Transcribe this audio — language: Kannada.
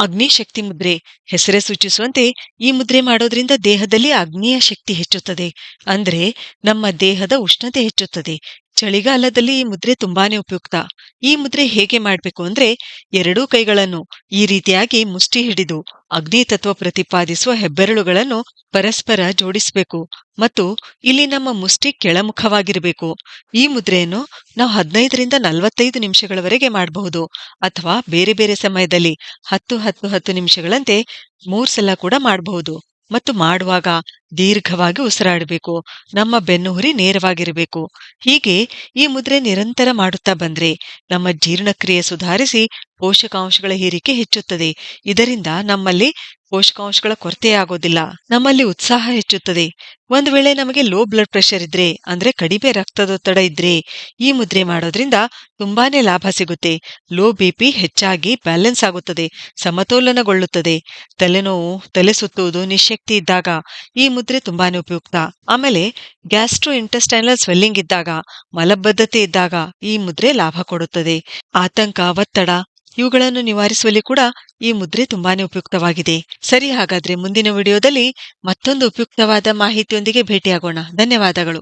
ಅಗ್ನಿಶಕ್ತಿ ಮುದ್ರೆ ಹೆಸರೇ ಸೂಚಿಸುವಂತೆ ಈ ಮುದ್ರೆ ಮಾಡೋದ್ರಿಂದ ದೇಹದಲ್ಲಿ ಅಗ್ನಿಯ ಶಕ್ತಿ ಹೆಚ್ಚುತ್ತದೆ. ಅಂದ್ರೆ ನಮ್ಮ ದೇಹದ ಉಷ್ಣತೆ ಹೆಚ್ಚುತ್ತದೆ. ಚಳಿಗಾಲದಲ್ಲಿ ಈ ಮುದ್ರೆ ತುಂಬಾನೇ ಉಪಯುಕ್ತ. ಈ ಮುದ್ರೆ ಹೇಗೆ ಮಾಡಬೇಕು ಅಂದ್ರೆ ಎರಡೂ ಕೈಗಳನ್ನು ಈ ರೀತಿಯಾಗಿ ಮುಷ್ಟಿ ಹಿಡಿದು ಅಗ್ನಿ ತತ್ವ ಪ್ರತಿಪಾದಿಸುವ ಹೆಬ್ಬೆರಳುಗಳನ್ನು ಪರಸ್ಪರ ಜೋಡಿಸಬೇಕು. ಮತ್ತು ಇಲ್ಲಿ ನಮ್ಮ ಮುಷ್ಟಿ ಕೆಳಮುಖವಾಗಿರಬೇಕು. ಈ ಮುದ್ರೆಯನ್ನು ನಾವು ಹದಿನೈದರಿಂದ ನಲವತ್ತೈದು ನಿಮಿಷಗಳವರೆಗೆ ಮಾಡಬಹುದು. ಅಥವಾ ಬೇರೆ ಬೇರೆ ಸಮಯದಲ್ಲಿ ಹತ್ತು ಹತ್ತು ಹತ್ತು ನಿಮಿಷಗಳಂತೆ ಮೂರ್ ಸಲ ಕೂಡ ಮಾಡಬಹುದು. ಮತ್ತು ಮಾಡುವಾಗ ದೀರ್ಘವಾಗಿ ಉಸಿರಾಡಬೇಕು. ನಮ್ಮ ಬೆನ್ನುಹುರಿ ನೇರವಾಗಿರಬೇಕು. ಹೀಗೆ ಈ ಮುದ್ರೆ ನಿರಂತರ ಮಾಡುತ್ತಾ ಬಂದ್ರೆ ನಮ್ಮ ಜೀರ್ಣಕ್ರಿಯೆ ಸುಧಾರಿಸಿ ಪೋಷಕಾಂಶಗಳ ಹೀರಿಕೆ ಹೆಚ್ಚುತ್ತದೆ. ಇದರಿಂದ ನಮ್ಮಲ್ಲಿ ಪೋಷಕಾಂಶಗಳ ಕೊರತೆಯಾಗೋದಿಲ್ಲ ನಮ್ಮಲ್ಲಿ ಉತ್ಸಾಹ ಹೆಚ್ಚುತ್ತದೆ. ಒಂದು ವೇಳೆ ನಮಗೆ ಲೋ ಬ್ಲಡ್ ಪ್ರೆಷರ್ ಇದ್ರೆ, ಅಂದ್ರೆ ಕಡಿಮೆ ರಕ್ತದೊತ್ತಡ ಇದ್ರೆ ಈ ಮುದ್ರೆ ಮಾಡೋದ್ರಿಂದ ತುಂಬಾನೇ ಲಾಭ ಸಿಗುತ್ತೆ. ಲೋ ಬಿಪಿ ಹೆಚ್ಚಾಗಿ ಬ್ಯಾಲೆನ್ಸ್ ಆಗುತ್ತದೆ. ಸಮತೋಲನಗೊಳ್ಳುತ್ತದೆ. ತಲೆನೋವು, ತಲೆ ಸುತ್ತುವುದು ನಿಶಕ್ತಿ ಇದ್ದಾಗ ಈ ಮುದ್ರೆ ತುಂಬಾನೇ ಉಪಯುಕ್ತ. ಆಮೇಲೆ ಗ್ಯಾಸ್ಟ್ರೋ ಇಂಟೆಸ್ಟೈನಲ್ ಸ್ವೆಲ್ಲಿಂಗ್ ಇದ್ದಾಗ, ಮಲಬದ್ಧತೆ ಇದ್ದಾಗ ಈ ಮುದ್ರೆ ಲಾಭ ಕೊಡುತ್ತದೆ. ಆತಂಕ, ಒತ್ತಡ ಇವುಗಳನ್ನು ನಿವಾರಿಸುವಲ್ಲಿ ಕೂಡ ಈ ಮುದ್ರೆ ತುಂಬಾನೇ ಉಪಯುಕ್ತವಾಗಿದೆ. ಸರಿ, ಹಾಗಾದ್ರೆ ಮುಂದಿನ ವಿಡಿಯೋದಲ್ಲಿ ಮತ್ತೊಂದು ಉಪಯುಕ್ತವಾದ ಮಾಹಿತಿಯೊಂದಿಗೆ ಭೇಟಿಯಾಗೋಣ. ಧನ್ಯವಾದಗಳು.